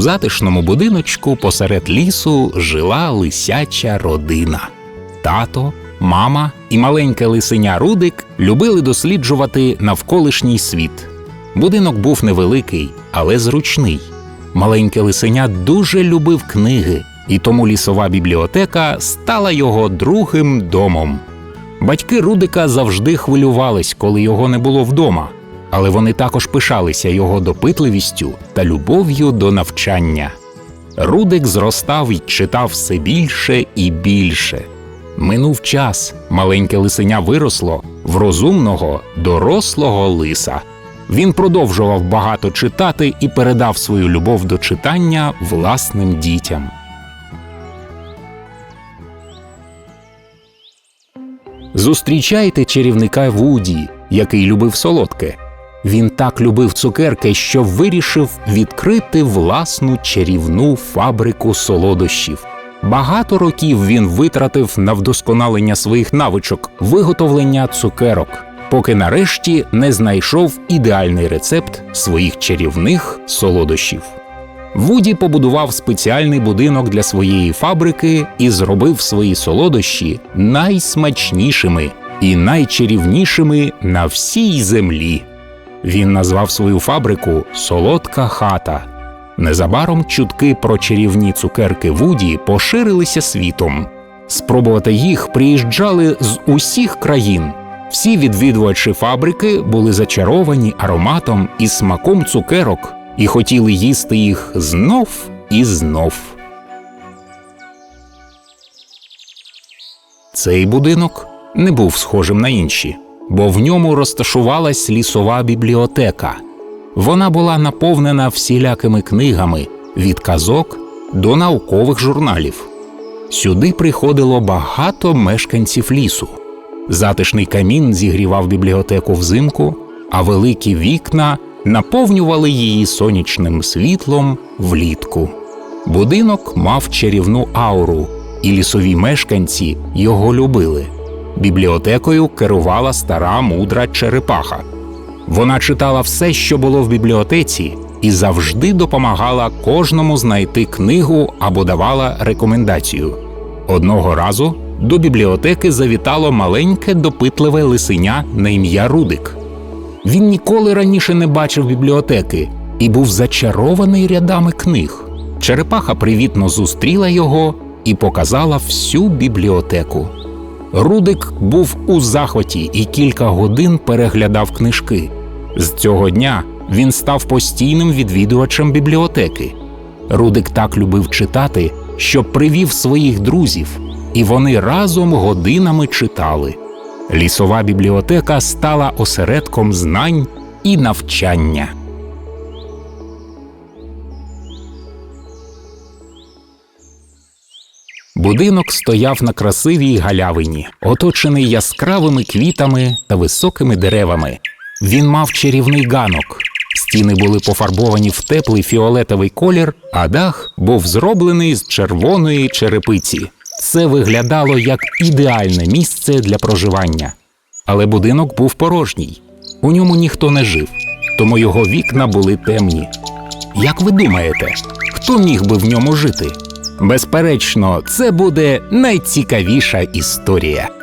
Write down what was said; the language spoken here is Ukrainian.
Затишному будиночку посеред лісу жила лисяча родина. Тато, мама і маленьке лисеня Рудик любили досліджувати навколишній світ. Будинок був невеликий, але зручний. Маленьке лисеня дуже любив книги, і тому лісова бібліотека стала його другим домом. Батьки Рудика завжди хвилювались, коли його не було вдома, але вони також пишалися його допитливістю та любов'ю до навчання. Рудик зростав і читав все більше і більше. Минув час, маленьке лисеня виросло в розумного, дорослого лиса. Він продовжував багато читати і передав свою любов до читання власним дітям. Зустрічайте чарівника Вуді, який любив солодке. Він так любив цукерки, що вирішив відкрити власну чарівну фабрику солодощів. Багато років він витратив на вдосконалення своїх навичок виготовлення цукерок, поки нарешті не знайшов ідеальний рецепт своїх чарівних солодощів. Вуді побудував спеціальний будинок для своєї фабрики і зробив свої солодощі найсмачнішими і найчарівнішими на всій землі. Він назвав свою фабрику Солодка хата. Незабаром чутки про чарівні цукерки Вуді поширилися світом. Спробувати їх приїжджали з усіх країн. Всі відвідувачі фабрики були зачаровані ароматом і смаком цукерок і хотіли їсти їх знов і знов. Цей будинок не був схожим на інші, бо в ньому розташувалась лісова бібліотека. Вона була наповнена всілякими книгами від казок до наукових журналів. Сюди приходило багато мешканців лісу. Затишний камін зігрівав бібліотеку взимку, а великі вікна наповнювали її сонячним світлом влітку. Будинок мав чарівну ауру, і лісові мешканці його любили. Бібліотекою керувала стара мудра черепаха. Вона читала все, що було в бібліотеці, і завжди допомагала кожному знайти книгу або давала рекомендацію. Одного разу до бібліотеки завітало маленьке допитливе лисеня на ім'я Рудик. Він ніколи раніше не бачив бібліотеки і був зачарований рядами книг. Черепаха привітно зустріла його і показала всю бібліотеку. Рудик був у захваті і кілька годин переглядав книжки. З цього дня він став постійним відвідувачем бібліотеки. Рудик так любив читати, що привів своїх друзів, і вони разом годинами читали. Лісова бібліотека стала осередком знань і навчання. Будинок стояв на красивій галявині, оточений яскравими квітами та високими деревами. Він мав чарівний ганок. Стіни були пофарбовані в теплий фіолетовий колір, а дах був зроблений з червоної черепиці. Це виглядало як ідеальне місце для проживання. Але будинок був порожній. У ньому ніхто не жив, тому його вікна були темні. Як ви думаєте, хто міг би в ньому жити? Безперечно, це буде найцікавіша історія.